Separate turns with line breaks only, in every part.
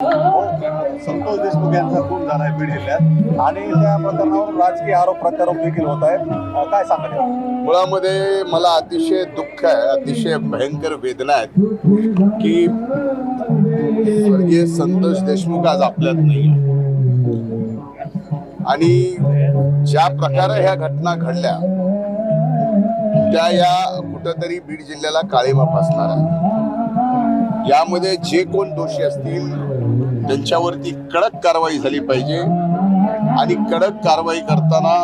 संतोष देशमुख यांचा खून झाला आहे बीड जिल्ह्यात. आणि त्या प्रकरणावर राजकीय आरोप प्रत्यारोप देखील होत आहेत. काय सांगाल
मुळामध्ये मला अतिशय दुःख आहे अतिशय भयंकर वेदना आहेत की स्वर्गीय संतोष देशमुख आज आपल्यात नाही आणि ज्या प्रकारे ह्या घटना घडल्या त्या या कुठंतरी बीड जिल्ह्याला काळीमा फासणार आहे यामध्ये जे कोण दोषी असतील त्यांच्यावरती कडक कारवाई झाली पाहिजे. आणि कडक कारवाई करताना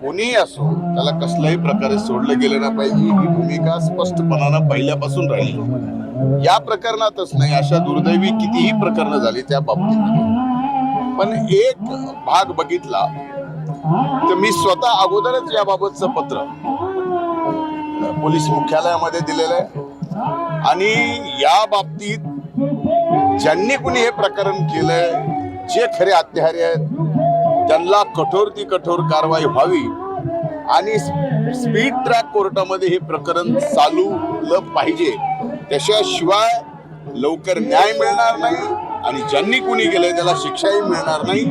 कोणीही असो त्याला कसल्याही प्रकारे सोडलं गेलं नाही पाहिजे. ही भूमिका स्पष्टपणानं पहिल्यापासून राहिली. या प्रकरणातच नाही अशा दुर्दैवी कितीही प्रकरणं झाली त्या बाबतीत पण एक भाग बघितला तर मी स्वतः अगोदरच याबाबतचं पत्र पोलीस मुख्यालयामध्ये दिलेलं आहे. आणि या बाबतीत ज्यांनी कुणी हे प्रकरण केलंय जे खरे हत्यारे आहेत त्यांना कठोर ती कठोर कारवाई व्हावी. आणि स्पीड ट्रॅक कोर्टामध्ये हे प्रकरण चालूलं पाहिजे. त्याच्याशिवाय लवकर न्याय मिळणार नाही आणि ज्यांनी कुणी केलंय त्याला शिक्षाही मिळणार नाही.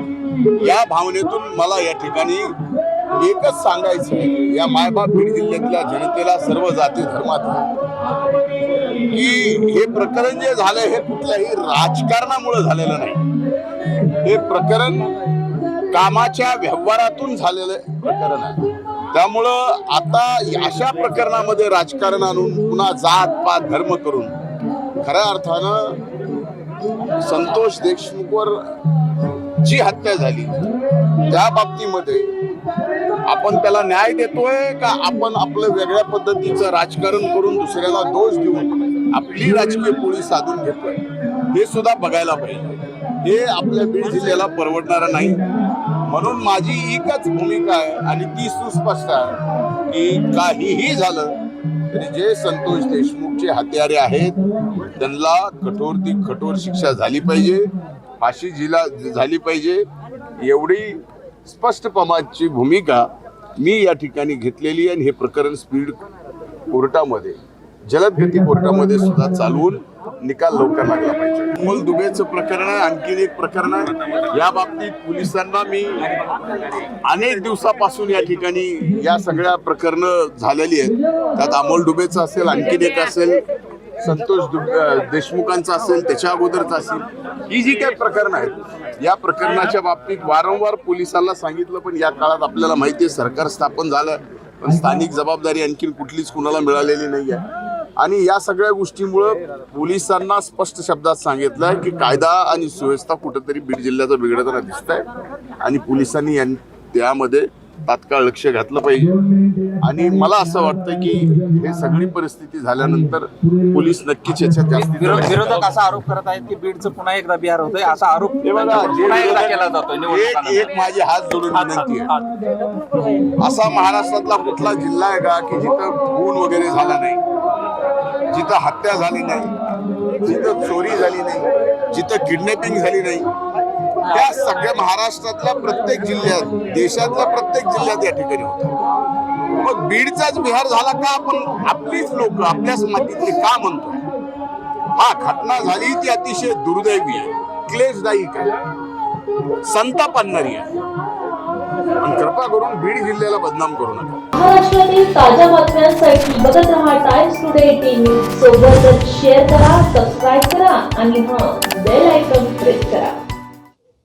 या भावनेतून मला या ठिकाणी एकच सांगायचं या मायबाप बीड जिल्ह्यातल्या जनतेला सर्व जाती धर्मात की हे प्रकरण जे झालंय हे कुठल्याही राजकारणामुळे झालेलं नाही. हे प्रकरण कामाच्या व्यवहारातून झालेलं प्रकरण आहे. त्यामुळं आता अशा प्रकरणामध्ये राजकारण आणून पुन्हा जात पात धर्म करून खऱ्या अर्थानं संतोष देशमुखवर जी हत्या झाली त्या बाबतीमध्ये आपण त्याला न्याय देतोय का आपण आपलं वेगळ्या पद्धतीचं राजकारण करून दुसऱ्याला दोष देऊन आपली राजकीय पोळी साधून घेतोय? हे सुद्धा बघायला पाहिजे. हे आपल्या बीड जिल्ह्याला परवडणारं नाही. म्हणून माझी एकच भूमिका आहे आणि ती सुस्पष्ट आहे की काहीही झालं तरी जे संतोष देशमुखचे हत्यारे आहेत त्यांना कठोर ती कठोर शिक्षा झाली पाहिजे फाशी जिला झाली पाहिजे. एवढी स्पष्टपमाची भूमिका मी या ठिकाणी घेतलेली आहे आणि हे प्रकरण स्पीड कोर्टामध्ये जलदगती कोर्टामध्ये सुद्धा चालवून निकाल लवकर लागला पाहिजे. अमोल दुबेचं प्रकरण आहे आणखीन एक प्रकरण आहे. या बाबतीत पोलिसांना मी अनेक दिवसापासून या ठिकाणी या सगळ्या प्रकरणं झालेली आहेत. त्यात अमोल दुबेचं असेल आणखीन एक असेल संतोष देशमुखांचा असेल त्याच्या अगोदरचा असेल ही जी काही प्रकरणं आहेत या प्रकरणाच्या बाबतीत वारंवार पोलिसांना सांगितलं पण या काळात आपल्याला माहिती आहे सरकार स्थापन झालं पण स्थानिक जबाबदारी आणखीन कुठलीच कुणाला मिळालेली नाही आहे आणि या सगळ्या गोष्टीमुळं पोलिसांना स्पष्ट शब्दात सांगितलं की कायदा आणि सुव्यवस्था कुठंतरी बीड जिल्ह्याचा बिघडताना दिसत आहे आणि पोलिसांनी यां- त्यामध्ये तात्काळ लक्ष घातलं पाहिजे. आणि मला असं वाटतं की हे सगळी परिस्थिती झाल्यानंतर पोलीस नक्कीच याच्यात जास्तीत
विरो-
जास्त-
विरोधक असा आरोप करत आहेत की बीडचं पुन्हा एकदा बिहार होतंय. असा आरोप
बघा, जे
पुन्हा एकदा केला जातोय
एक. एक माझी हात जोडून विनंती आहे. असा महाराष्ट्रातला कुठला जिल्हा आहे का की जिथं खून वगैरे झाला नाही? जिथं हत्या झाली नाही? जिथं चोरी झाली नाही? जिथं किडनॅपिंग झाली नाही? त्या सगळ्या महाराष्ट्रातल्या प्रत्येक जिल्ह्यात देशातल्या प्रत्येक जिल्ह्यात या ठिकाणी होतं. मग बीडचाच बिहार झाला का आपण आपलीच लोक आपल्याच मातीतले का म्हणतो? हा घटना झाली ती अतिशय दुर्दैवी आहे क्लेशदायक आहे. संताप आणणारी आहे. कृपा करून बीड जिल्ह्याला बदनाम करू नका.
महाराष्ट्रातील ताज्या बातम्यांसाठी बघत रहा टाइम्स टुडे टीव्ही सोबतच शेअर करा सबस्क्राईब करा आणि हां बेल आयकॉन प्रेस